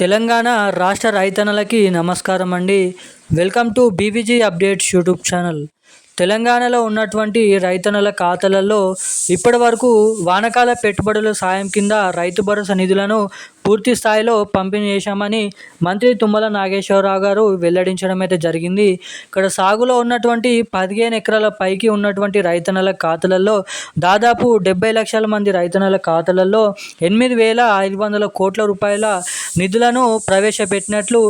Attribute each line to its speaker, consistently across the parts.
Speaker 1: తెలంగాణ రాష్ట్ర రైతన్నలకి నమస్కారం అండి. Welcome to BVG updates YouTube channel. తెలంగాణలో ఉన్నటువంటి రైతన్నల ఖాతాలలో ఇప్పటి వరకు వానకాల పెట్టుబడుల సాయం కింద రైతు భరోసా నిధులను పూర్తి స్థాయిలో పంపిణీ చేశామని మంత్రి తుమ్మల నాగేశ్వరరావు గారు వెల్లడించడం అయితే జరిగింది. ఇక్కడ సాగులో ఉన్నటువంటి పదిహేను ఎకరాల పైకి ఉన్నటువంటి రైతన్నల ఖాతాలలో దాదాపు డెబ్బై లక్షల మంది రైతన్నల ఖాతాలలో ఎనిమిది వేల ఐదు వందల కోట్ల రూపాయల నిధులను ప్రవేశపెట్టినట్లు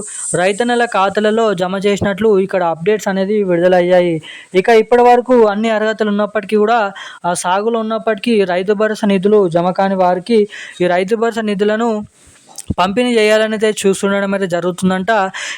Speaker 1: రైతన్నల ఖాతాలలో జమ చేసినట్లు ఇక్కడ అప్డేట్స్ అనేది విడుదలయ్యాయి. ఇక ఇప్పటి వరకు అన్ని అర్హతలు ఉన్నప్పటికీ కూడా ఆ సాగులో ఉన్నప్పటికీ రైతు భరోసా నిధులు జమ కాని వారికి ఈ రైతు భరోసా నిధులను పంపిణీ చేయాలని అయితే చూస్తుండడం అయితే జరుగుతుందంట.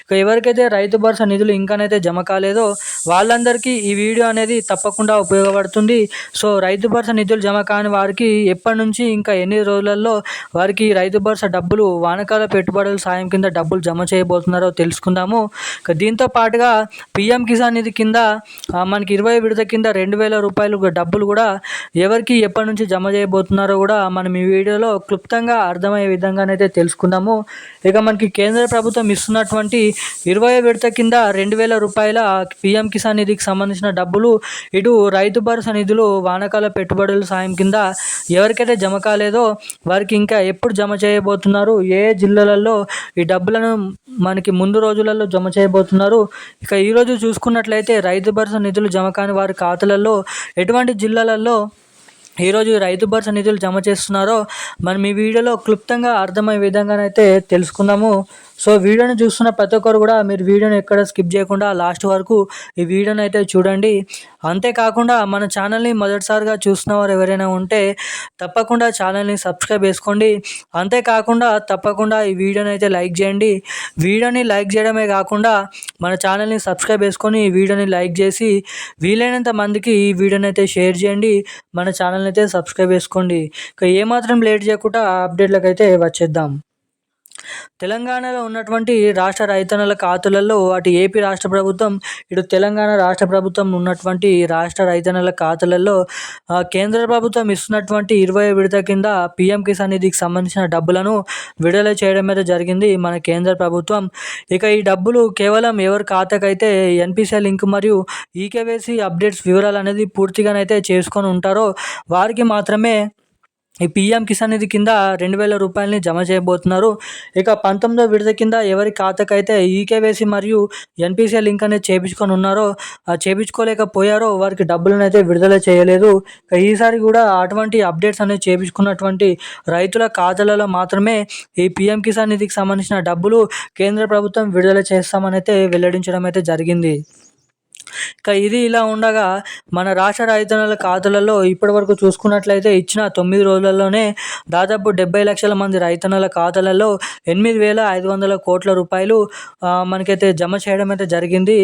Speaker 1: ఇక ఎవరికైతే రైతు భరోసా నిధులు ఇంకానైతే జమ కాలేదో వాళ్ళందరికీ ఈ వీడియో అనేది తప్పకుండా ఉపయోగపడుతుంది. సో రైతు భరోసా నిధులు జమ కాని వారికి ఎప్పటి నుంచి ఇంకా ఎన్ని రోజులలో వారికి రైతు భరోసా డబ్బులు వానకాల పెట్టుబడుల సాయం కింద డబ్బులు జమ చేయబోతున్నారో తెలుసుకుందాము. ఇక దీంతో పాటుగా పిఎం కిసాన్ నిధి కింద మనకి ఇరవై విడత కింద రెండు వేల రూపాయలు డబ్బులు కూడా ఎవరికి ఎప్పటి నుంచి జమ చేయబోతున్నారో కూడా మనం ఈ వీడియోలో క్లుప్తంగా అర్థమయ్యే విధంగానైతే తెలుసుకుందాము ఇక మనకి కేంద్ర ప్రభుత్వం ఇస్తున్నటువంటి ఇరవై విడత కింద రెండు వేల రూపాయల పిఎం కిసాన్ నిధికి సంబంధించిన డబ్బులు ఇటు రైతు భరోసా నిధులు వానకాల పెట్టుబడుల సాయం కింద ఎవరికైతే జమ కాలేదో వారికి ఇంకా ఎప్పుడు జమ చేయబోతున్నారు? ఏ ఏ జిల్లాలలో ఈ డబ్బులను మనకి ముందు రోజులలో జమ చేయబోతున్నారు? ఇక ఈరోజు చూసుకున్నట్లయితే రైతు భరోసా నిధులు జమ కాని వారి ఖాతాలలో ఎటువంటి జిల్లాలలో ఈరోజు రైతు భరోసా నిధులు జమ చేస్తున్నారో మనం ఈ వీడియోలో క్లుప్తంగా అర్థమయ్యే విధంగానైతే తెలుసుకుందాము. సో వీడియోని చూస్తున్న ప్రతి ఒక్కరు కూడా మీరు వీడియోని ఎక్కడ స్కిప్ చేయకుండా లాస్ట్ వరకు ఈ వీడియోని అయితే చూడండి. అంతేకాకుండా మన ఛానల్ని మొదటిసారిగా చూసిన వారు ఎవరైనా ఉంటే తప్పకుండా ఛానల్ని సబ్స్క్రైబ్ చేసుకోండి. అంతేకాకుండా తప్పకుండా ఈ వీడియోని అయితే లైక్ చేయండి. వీడియోని లైక్ చేయడమే కాకుండా మన ఛానల్ని సబ్స్క్రైబ్ చేసుకొని ఈ వీడియోని లైక్ చేసి వీలైనంత మందికి ఈ వీడియోని అయితే షేర్ చేయండి. మన ఛానల్ని అయితే సబ్స్క్రైబ్ చేసుకోండి. ఇక ఏమాత్రం లేట్ చేయకుండా అప్డేట్లకు అయితే వచ్చేద్దాం. తెలంగాణలో ఉన్నటువంటి రాష్ట్ర రైతన్నల ఖాతాలలో అటు ఏపీ రాష్ట్ర ప్రభుత్వం ఇటు తెలంగాణ రాష్ట్ర ప్రభుత్వం ఉన్నటువంటి రాష్ట్ర రైతన్నల ఖాతాలలో కేంద్ర ప్రభుత్వం ఇస్తున్నటువంటి ఇరవై విడత కింద పిఎం కిసాన్ నిధికి సంబంధించిన డబ్బులను విడుదల చేయడం మీద జరిగింది మన కేంద్ర ప్రభుత్వం. ఇక ఈ డబ్బులు కేవలం ఎవరి ఖాతాకైతే ఎన్పిసిఐ లింక్ మరియు ఈకేవైసీ అప్డేట్స్ వివరాలు అనేది పూర్తిగానైతే చేసుకొని ఉంటారో వారికి మాత్రమే ఈ పీఎం కిసాన్ నిధి కింద రెండు వేల రూపాయలని జమ చేయబోతున్నారు. ఇక పంతొమ్మిదో విడత కింద ఎవరి ఖాతాకైతే ఈకేవేసి మరియు ఎన్పిసిఐ లింక్ అనేది చేపించుకొని ఉన్నారో చేపించుకోలేకపోయారో వారికి డబ్బులను అయితే విడుదల చేయలేదు. ఈసారి కూడా అటువంటి అప్డేట్స్ అనేది చేపించుకున్నటువంటి రైతుల ఖాతాలలో మాత్రమే ఈ పీఎం కిసాన్ నిధికి సంబంధించిన డబ్బులు కేంద్ర ప్రభుత్వం విడుదల చేస్తామని అయితే వెల్లడించడం అయితే జరిగింది. ఇక ఇది ఇలా ఉండగా మన రాష్ట్ర రైతన్నల ఖాతాలలో ఇప్పటివరకు చూసుకున్నట్లయితే ఇచ్చిన తొమ్మిది రోజులలోనే దాదాపు డెబ్బై లక్షల మంది రైతన్నల ఖాతాలలో ఎనిమిది వేల ఐదు వందల కోట్ల రూపాయలు మనకైతే జమ చేయడం అయితే జరిగింది.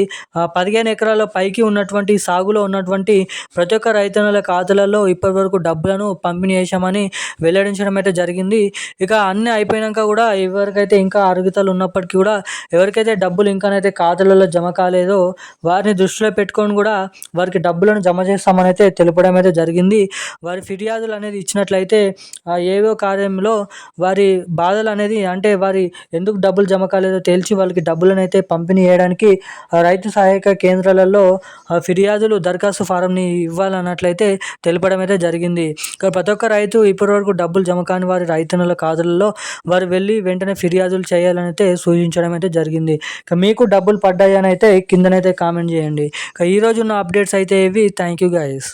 Speaker 1: పదిహేను ఎకరాల పైకి ఉన్నటువంటి సాగులో ఉన్నటువంటి ప్రతి ఒక్క రైతన్నల ఖాతాలలో ఇప్పటివరకు డబ్బులను పంపిణీ చేశామని వెల్లడించడం అయితే జరిగింది. ఇక అన్నీ అయిపోయినాక కూడా ఎవరికైతే ఇంకా అర్హతలు ఉన్నప్పటికీ కూడా ఎవరికైతే డబ్బులు ఇంకానైతే ఖాతాలలో జమ కాలేదో వారిని దృష్టి దృష్టిలో పెట్టుకొని కూడా వారికి డబ్బులను జమ చేస్తామని అయితే తెలపడం అయితే జరిగింది. వారి ఫిర్యాదులు అనేది ఇచ్చినట్లయితే ఆ ఏవో కార్యంలో వారి బాధలు అనేది అంటే వారి ఎందుకు డబ్బులు జమ కాలేదో తేల్చి వాళ్ళకి డబ్బులను అయితే పంపిణీ చేయడానికి ఆ రైతు సహాయక కేంద్రాలలో ఫిర్యాదులు దరఖాస్తు ఫారంని ఇవ్వాలన్నట్లయితే తెలపడం అయితే జరిగింది. ప్రతి ఒక్క రైతు ఇప్పటివరకు డబ్బులు జమ కాని వారి రైతన్నుల ఖాతాలలో వారు వెళ్ళి వెంటనే ఫిర్యాదులు చేయాలని అయితే సూచించడం అయితే జరిగింది. ఇక మీకు డబ్బులు పడ్డాయని అయితే కిందనైతే కామెంట్ చేయండి. ఈరోజు ఉన్న అప్డేట్స్ అయితే ఇవి. Thank you guys